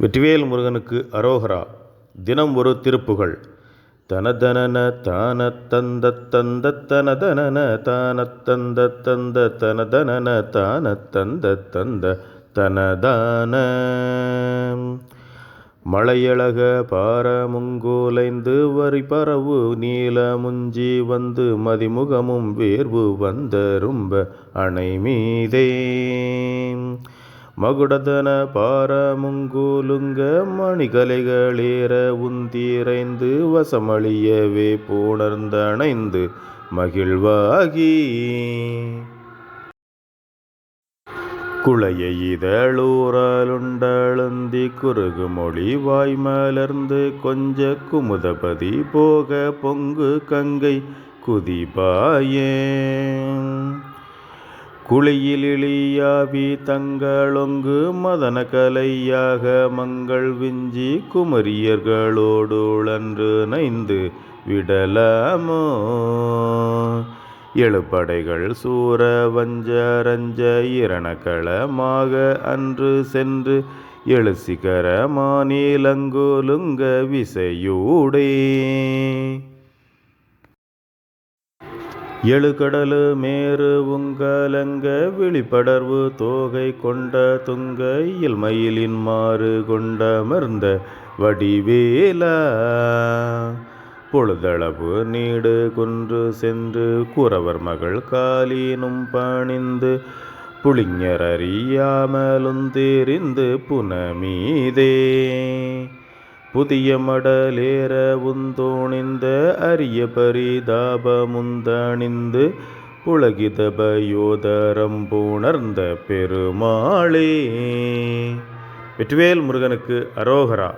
வெற்றிவேல் முருகனுக்கு அரோகரா. தினம் ஒரு திருப்புகழ். தனதனன தான தந்த தந்த தனதனன தான தந்த தந்த தனதனன தான தந்த தந்த தனதான. மலையழக பாரமுங்கோலைந்து வரி பரவு நீல முஞ்சி வந்து மதிமுகமும் வேர்வு வந்தரும்ப அணை மீதே மகுடதன பாரமுங்கூலுங்க மணிகலைகளேற உந்தீரைந்து வசமளியவே புணர்ந்தணைந்து மகிழ்வாகி. குளைய இதழூரலுண்டழுந்தி குறுகு மொழி வாய் மலர்ந்து கொஞ்ச குமுதபதி போக பொங்கு கங்கை குதிபாயே. குளியிலியாவி தங்களொங்கு மதன கலையாக மங்கள் விஞ்சி குமரியர்களோடுழன்று நைந்து விடலாமோ? எழுப்படைகள் சூர வஞ்சரஞ்ச இரணக்களமாக அன்று சென்று எழுசிகர மாநிலங்கோலுங்க விசையூடே. எழுகடலு மேரு உங்கலங்க விழிப்படர்வு தோகை கொண்ட துங்க இல்மயிலின் மாறு கொண்டமர்ந்த வடிவேலா. பொழுதளவு நீடு குன்று சென்று குறவர் மகள் காலினும் பணிந்து புளிஞரறியாமலும் தெரிந்து புனமீதே. புதிய மடலேற உந்தோணிந்த அரிய பரிதாபமுந்தணிந்து புலகித பயோதரம் புணர்ந்த பெருமாளே. வெற்றிவேல் முருகனுக்கு அரோகரா.